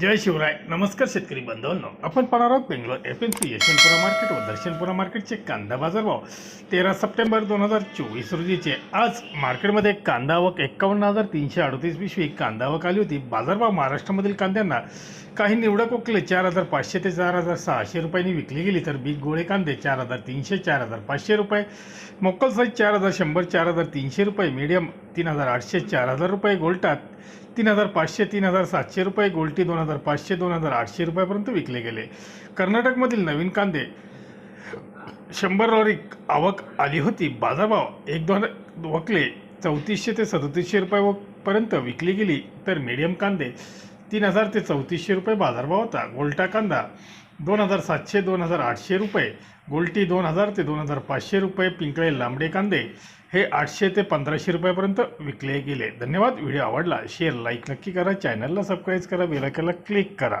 जय शिवराय. नमस्कार शेतकरी बांधवांनो आपण पाहणार आहोत Bangalore F N C Yeshwanthpura market व दर्शनपुरा मार्केटचे कांदा बाजारभाव तेरा सप्टेंबर दोन हजार चोवीस रोजीचे आज मार्केटमध्ये कांदा आवक एक्कावन्न हजार तीनशे अडतीस पिशवी कांदा आवक आली होती. बाजारभाव महाराष्ट्रामधील कांद्यांना काही निवडक ओकले. चार हजार पाचशे ते चार हजार सहाशे रुपयांनी विकली गेली तर बिग गोळे कांदे चार हजार तीनशे चार हजार पाचशे रुपये. मोक्कल साईज चार हजार शंभर चार हजार तीनशे रुपये. मीडियम तीन हजार आठशे चार हजार रुपये. गोल्टात तीन हजार पाचशे तीन हजार सातशे रुपये गोल्टी दोन हजार पाचशे दोन हजार आठशे रुपयापर्यंत विकले गेले. कर्नाटकमधील नवीन कांदे. शंभर लॉरी आवक आली होती. बाजारभाव एक दोन वकले. चौतीसशे ते सदतीसशे रुपयापर्यंत विकली गेली. तर मीडियम कांदे तीन हजार ते चौतीसशे रुपये बाजारभाव होता. गोल्टा कांदा दोन हजार सातशे दोन हजार आठशे रुपये गोल्टी दोन हजार ते दोन हजार पाचशे रुपये पिंकळे लांबडे कांदे हे आठशे ते पंधराशे रुपयापर्यंत विकले गेले. धन्यवाद. व्हिडिओ आवडला शेअर लाईक नक्की करा. चॅनलला सबस्क्राईब करा बेलायकनला क्लिक करा.